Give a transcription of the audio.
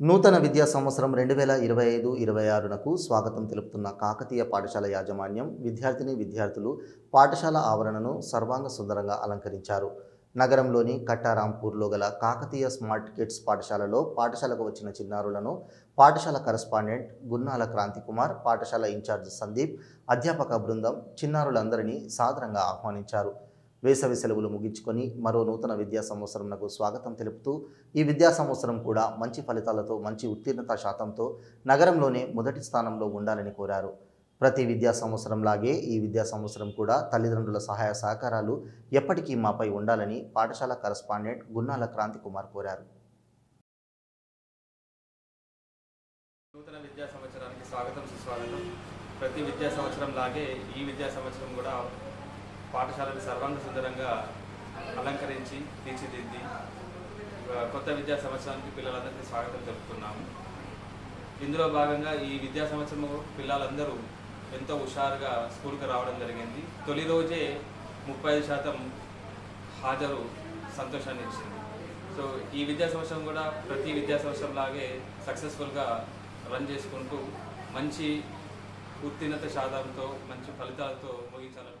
నూతన విద్యా సంవత్సరం రెండు వేల ఇరవై ఐదు ఇరవై ఆరునకు స్వాగతం తెలుపుతున్న కాకతీయ పాఠశాల యాజమాన్యం విద్యార్థిని విద్యార్థులు పాఠశాల ఆవరణను సర్వాంగ సుందరంగా అలంకరించారు. నగరంలోని కట్టారాంపూర్లో గల కాకతీయ స్మార్ట్ కిడ్స్ పాఠశాలలో పాఠశాలకు వచ్చిన చిన్నారులను పాఠశాల కరస్పాండెంట్ గున్నాల క్రాంతికుమార్ పాఠశాల ఇన్ఛార్జ్ సందీప్ అధ్యాపక బృందం చిన్నారులందరినీ సాదరంగా ఆహ్వానించారు. వేసవి సెలవులు ముగించుకొని మరో నూతన విద్యా సంవత్సరంకు స్వాగతం తెలుపుతూ ఈ విద్యా సంవత్సరం కూడా మంచి ఫలితాలతో మంచి ఉత్తీర్ణత శాతంతో నగరంలోనే మొదటి స్థానంలో ఉండాలని కోరారు. ప్రతి విద్యా సంవత్సరంలాగే ఈ విద్యా సంవత్సరం కూడా తల్లిదండ్రుల సహాయ సహకారాలు ఎప్పటికీ మాపై ఉండాలని పాఠశాల కరస్పాండెంట్ గున్నాల క్రాంతి కుమార్ కోరారు. నూతన విద్యా సంవత్సరానికి స్వాగతం సుస్వాగతం. ప్రతి విద్యా సంవత్సరం లాగే ఈ విద్యా సంవత్సరం కూడా పాఠశాలను సర్వాంగ సుందరంగా అలంకరించి తీర్చిదిద్ది కొత్త విద్యా సంవత్సరానికి పిల్లలందరికీ స్వాగతం తెలుపుతున్నాము. ఇందులో భాగంగా ఈ విద్యా సంవత్సరం పిల్లలందరూ ఎంతో హుషారుగా స్కూల్కి రావడం జరిగింది. తొలి రోజే ముప్పై ఐదు శాతం హాజరు సంతోషాన్ని ఇచ్చింది. సో ఈ విద్యా సంవత్సరం కూడా ప్రతి విద్యా సంవత్సరం లాగే సక్సెస్ఫుల్గా రన్ చేసుకుంటూ మంచి ఉత్తీర్ణత శాతంతో మంచి ఫలితాలతో ముగించాలని